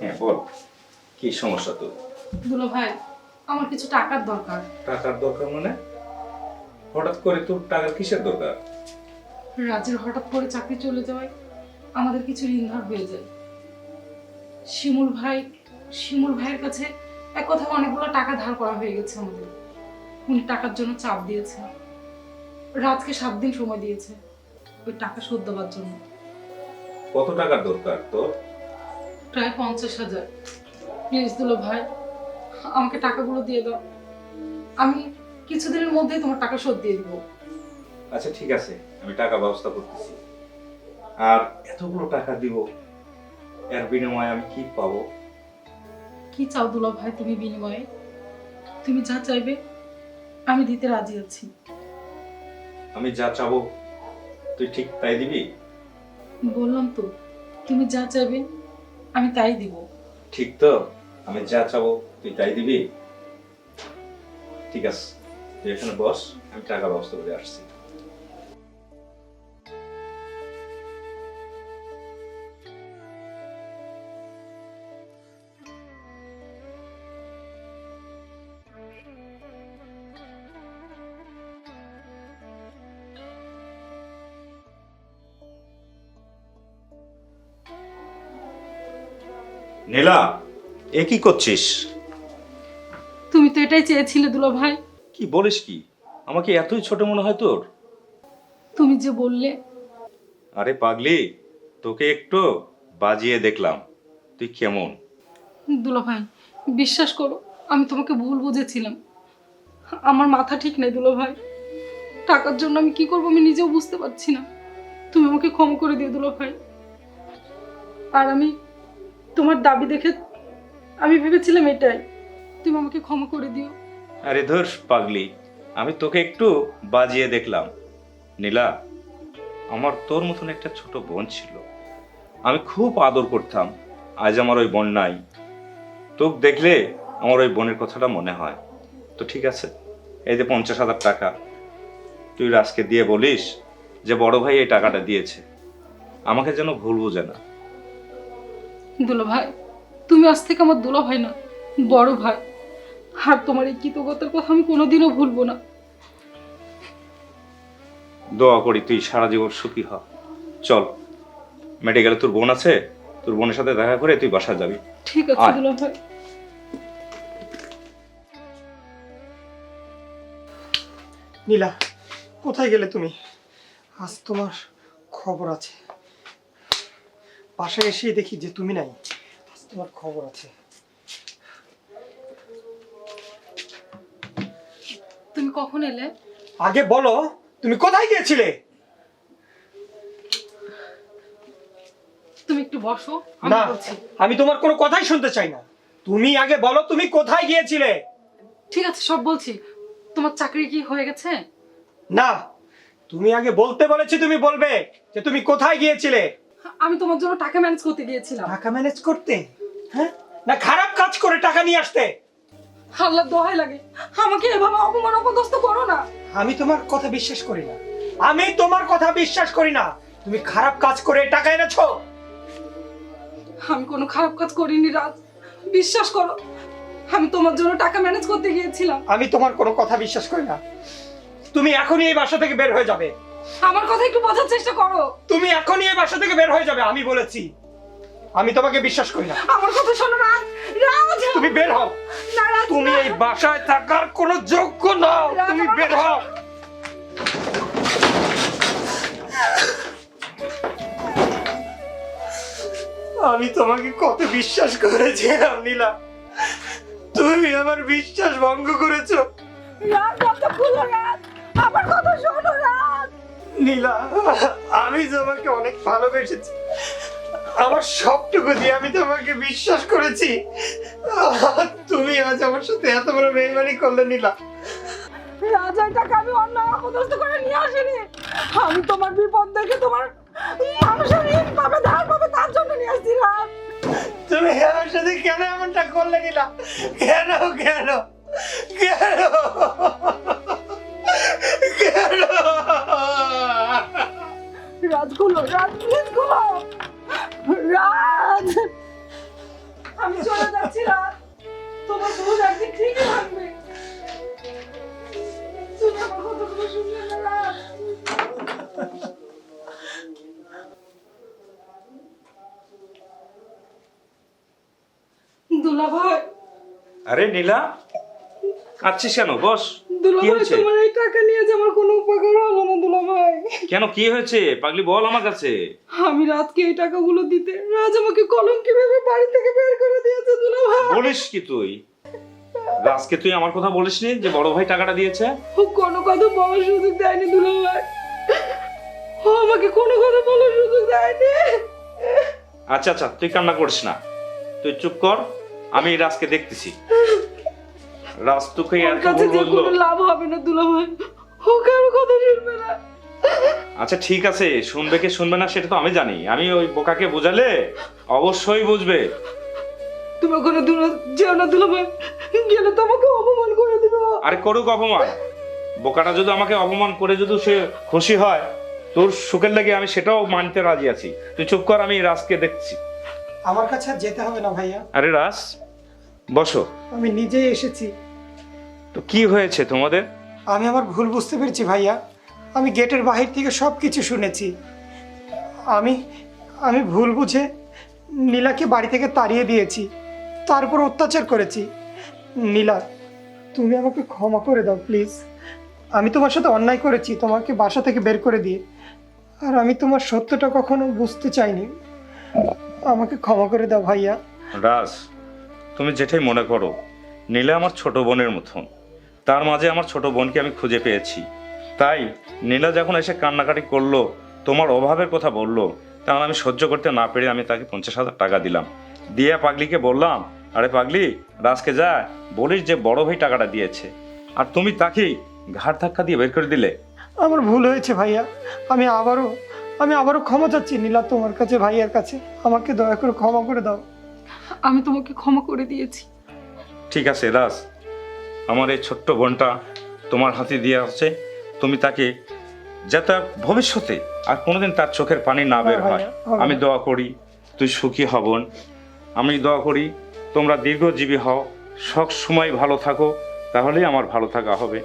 হ্যাঁ বল। কি সমস্যা তোর? দুলো ভাই আমার কিছু টাকার দরকার। টাকার দরকার মানে? হঠাৎ করে তোর টাকার কিসের দরকার? রাজের হঠাৎ করে চাকরি চলে যাওয়ায় আমাদের কিছু ঋণ ধার হয়ে যায়। শিমুল ভাই শিমুল ভাইয়ের কাছে এক কথা অনেকগুলো টাকা ধার করা হয়ে গেছে আমাদের। উনি টাকার জন্য চাপ দিয়েছে। রাজকে সাত দিন সময় দিয়েছে ওই টাকা শোধ দেওয়ার জন্য। কত টাকার দরকার তোর? প্রায় পঞ্চাশ হাজার। প্লিজ দুলো ভাই আমাকে টাকাগুলো দিয়ে দাও। আমি কিছুদিনের মধ্যেই তোমার টাকা শোধ দিয়ে দিব। আচ্ছা ঠিক আছে। আমি টাকা ব্যবস্থা করতেছি। আর এতগুলো টাকা দিব এর বিনিময়ে আমি কি পাবো? কি চাও দুলা ভাই তুমি বিনিময়ে? তুমি যা চাইবে আমি দিতে রাজি আছি। আমি যা চাবো তুই ঠিক তাই দিবি? বললাম তো তুমি যা চাইবে আমি তাই দিব। ঠিক তো? আমি যা চাবো তুই তাই দিবি? ঠিক আছে। এখানে বস, আমি টাকা ব্যবস্থা করে আসছি। নীলা এ কি করছিস? তুমি তো এটাই চেয়েছিলে দুলা ভাই। কি বলিস কি? আমাকে এতই ছোট মনে হয় তোর? তুমি যে বললে। আরে পাগলি তোকে একটু বাজিয়ে দেখলাম। তুই কেমন? দুলা ভাই বিশ্বাস করো আমি তোমাকে ভুল বুঝেছিলাম। আমার মাথা ঠিক নেই দুলা ভাই। টাকার জন্য আমি কি করব আমি নিজেও বুঝতে পারছি না। তুমি আমাকে ক্ষমা করে দিও দুলা ভাই। আর আমি তোমার দাবি দেখে আমি ভেবেছিলাম এটাই। তুমি আমাকে ক্ষমা করে দিও। আরে ধর, পাগলি। আমি তোকে একটু বাজিয়ে দেখলাম। নীলা, আমার তোর মতন একটা ছোট বোন ছিল। আমি খুব আদর করতাম। আজ আমার ওই বোন নাই। তোকে দেখলে আমার ওই বোনের কথাটা মনে হয়। তো ঠিক আছে, এই যে পঞ্চাশ হাজার টাকা, তুই রাজকে দিয়ে বলিস যে বড় ভাই এই টাকাটা দিয়েছে। আমাকে যেন ভুল বুঝে না। দুলা ভাই তুমি আজ থেকে আমার দুলা ভাই না বড় ভাই। আর তোমার এই কৃতজ্ঞতার কথা আমি কোনোদিনও ভুলবো না। দোয়া করি তুই সারা জীবন সুখী হ। চল মেডিকেলে তোর বোন আছে তোর বোনের সাথে দেখা করে তুই বাসা যাবি। ঠিক আছে। দুলা ভাই। নীলা কোথায় গেলে তুমি? আজ তোমার খবর আছে। বাসায় এসে দেখি যে তুমি নাই। তোমার খবর আছে। তুমি কখন এলে? আগে বলো তুমি কোথায় গিয়েছিলে? তুমি একটু বসো আমি না বলছি। আমি তোমার কোনো কথাই শুনতে চাই না। তুমি আগে বলো তুমি কোথায় গিয়েছিলে? ঠিক আছে সব বলছি। তোমার চাকরি কি হয়ে গেছে? না তুমি আগে বলতে বলেছি তুমি বলবে যে তুমি কোথায় গিয়েছিলে। আমি তোমার জন্য টাকা ম্যানেজ করতে গিয়েছিলাম। টাকা ম্যানেজ করতে? হ্যাঁ? না খারাপ কাজ করে টাকা নিয়ে আসতে। আল্লাহ দোহাই লাগে। আমাকে এভাবে অপমান অপদস্থ করো না। আমি তোমার কথা বিশ্বাস করি না। আমি তোমার কথা বিশ্বাস করি না। তুমি খারাপ কাজ করে টাকা এনেছো। আমি কোনো খারাপ কাজ করিনি রাজ। বিশ্বাস করো আমি তোমার জন্য টাকা ম্যানেজ করতে গিয়েছিলাম। আমি তোমার কোনো কথা বিশ্বাস করি না। তুমি এখনই এই বাসা থেকে বের হয়ে যাবে। আমার কথা একটু বোঝার চেষ্টা করো। তুমি এখনই এই বাসা থেকে বের হয়ে যাবে আমি বলেছি। আমি তোমাকে বিশ্বাস করি না। আমার কথা শোনো রাজ রাজ। তুমি বের হও। না রাজ তুমি এই বাসায় থাকার কোনো যোগ্য নও তুমি বের হও। আমি তোমাকে কত বিশ্বাস করেছিলাম নীলা। তুমি আমার বিশ্বাস ভঙ্গ করেছ। রাজ কথা খুলো রাজ। আমার কথা শোনো রাজ। নীলা আমি তোমাকে অনেক ভালোবেসেছি। আমার সবটুকু দিয়ে আমি তোমাকে বিশ্বাস করেছি। তুমি আজ আমার সাথে এত বড় বেইমানি করলে নীলা। রাজার টাকা আমি অন্য অপদস্থ করে নিয়ে আসিনি। আমি তোমার বিপদ দেখে তোমার মানুষের ঋণ পাবে ধার পাবে তার জন্য নিয়ে আসছি রাজ তুমি আমার সাথে কেন এমনটা করলে নীলা? কেন কেন? কেন? রাজ রাজ! রাজ চলে যাচ্ছি রাত তোমার ভুল একদিন ঠিকই ভাঙবে। তুমি আমার কথাগুলো শুনলে না রাত দুলা ভাই আরে নীলা। আছিস কেন? বস কি হয়েছে? টাকা নিয়ে যে আমার কোনো উপকার হলো না দুলা ভাই। কেন কি হয়েছে? পাগলি বল আমার কাছে। আমি রাতকে এই টাকাগুলো দিতে রাজ আমাকে বাড়ি থেকে বের করে দিয়েছে দুলা ভাই। বলিস কি তুই? রাজকে তুই আমার কথা বলিসনি যে বড় ভাই টাকাটা দিয়েছে? ও কোনো কথা বলার সুযোগ দেয়নি দুলা ভাই। ও আমাকে কোনো কথা বলার সুযোগ দেয়নি। আচ্ছা আচ্ছা তুই কান্না করিস না। তুই চুপ কর আমি রাজকে দেখতেছি। রাজ তোকে ওর এত কাছে যে কোনো লাভ হবে না দুলা ভাই ও কারও কথা শুনবে না। আচ্ছা ঠিক আছে শুনবে কি শুনবে না সেটা তো আমি জানি। আমি ওই বোকাকে বোঝালে অবশ্যই বুঝবে। তুমি ওখানে দূরে যেও না দুলা ভাই গেলে তো আমাকে অপমান করে দিবে। আরে করুক অপমান। বোকাটা যদি আমাকে অপমান করে যদি সে খুশি হয় তোর সুখের লাগে আমি সেটাও মানতে রাজি আছি। তুই চুপ কর আমি রাজকে দেখছি। আমার কাছে আর যেতে হবে না ভাইয়া। আরে রাজ বসো। আমি নিজেই এসেছি। তো কি হয়েছে তোমাদের? আমি আমার ভুল বুঝতে পেরেছি ভাইয়া। আমি গেটের বাহির থেকে সব কিছু শুনেছি। আমি আমি ভুল বুঝে নীলাকে বাড়ি থেকে তাড়িয়ে দিয়েছি। তারপর অত্যাচার করেছি। নীলা তুমি আমাকে ক্ষমা করে দাও প্লিজ। আমি তোমার সাথে অন্যায় করেছি তোমাকে বাসা থেকে বের করে দিয়ে। আর আমি তোমার সত্যটা কখনো বুঝতে চাইনি। আমাকে ক্ষমা করে দাও ভাইয়া। রাজ তুমি যেটাই মনে করো নীলা আমার ছোট বোনের মতন। তার মাঝে আমার ছোট বোনকে আমি খুঁজে পেয়েছি। তাই নীলা যখন এসে কান্নাকাটি করল তোমার অভাবের কথা বলল তখন আমি সহ্য করতে না পেরে আমি তাকে পঞ্চাশ হাজার টাকা দিলাম। দিয়ে পাগলিকে বললাম আরে পাগলি রাজকে যা বলিস যে বড় ভাই টাকাটা দিয়েছে। আর তুমি তাকে ঘাট ধাক্কা দিয়ে বের করে দিলে। আমার ভুল হয়েছে ভাইয়া। আমি আবারও আমি আবারও ক্ষমা চাচ্ছি নীলা তোমার কাছে ভাইয়ার কাছে। আমাকে দয়া করে ক্ষমা করে দাও। আমি তোমাকে ক্ষমা করে দিয়েছি। ঠিক আছে রাজ। আমার এই ছোট্ট বোনটা তোমার হাতে দিয়ে আসছে। তুমি তাকে যাতে ভবিষ্যতে আর কোনোদিন তার চোখের পানি না বের হ্যাঁ, আমি। দোয়া করি তুই সুখী হবন আমি দোয়া করি তোমরা দীর্ঘজীবী হও সব সময় ভালো থাকো তাহলেই আমার ভালো থাকা হবে।